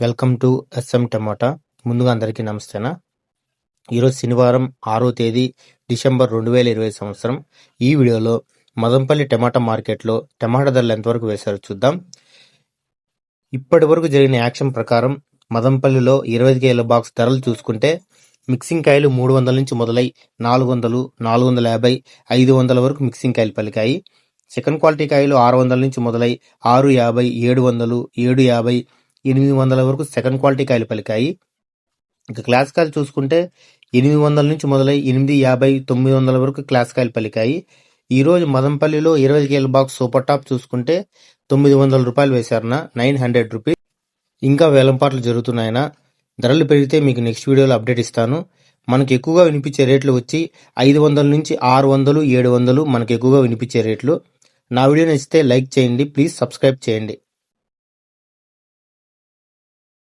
Welcome to S M టమాటా. ముందుగా అందరికీ నమస్తేనా? ఈరోజు శనివారం ఆరో తేదీ డిసెంబర్ రెండు వేల ఇరవై సంవత్సరం. ఈ వీడియోలో మదంపల్లి టమాటా మార్కెట్లో టమాటా ధరలు ఎంతవరకు వేశారో చూద్దాం. ఇప్పటి వరకు జరిగిన యాక్షన్ ప్రకారం మదంపల్లిలో ఇరవై కేల బాక్స్ ధరలు చూసుకుంటే మిక్సింగ్ కాయలు మూడు వందల నుంచి మొదలై నాలుగు వందలు నాలుగు వందల యాభై ఐదు వందల వరకు మిక్సింగ్ కాయలు పలికాయి. సెకండ్ క్వాలిటీ కాయలు ఆరు వందల నుంచి మొదలై ఆరు యాభై ఏడు వందలు ఏడు యాభై ఎనిమిది వందల వరకు సెకండ్ క్వాలిటీ కాయలు పలికాయి. ఇక క్లాస్ కాయలు చూసుకుంటే ఎనిమిది వందల నుంచి మొదలై ఎనిమిది యాభై తొమ్మిది వందల వరకు క్లాస్ కాయలు పలికాయి. ఈరోజు మదంపల్లిలో ఇరవై కేల బాక్స్ సూపర్ టాప్ చూసుకుంటే తొమ్మిది వందల రూపాయలు వేశారన నైన్ హండ్రెడ్ రూపీస్. ఇంకా వేలంపాట్లు జరుగుతున్నాయన ధరలు పెరిగితే మీకు నెక్స్ట్ వీడియోలో అప్డేట్ ఇస్తాను. మనకు ఎక్కువగా వినిపించే రేట్లు వచ్చి ఐదు వందల నుంచి ఆరు వందలు ఏడు వందలు మనకు ఎక్కువగా వినిపించే రేట్లు. నా వీడియో నచ్చితే లైక్ చేయండి ప్లీజ్ సబ్స్క్రైబ్ చేయండి.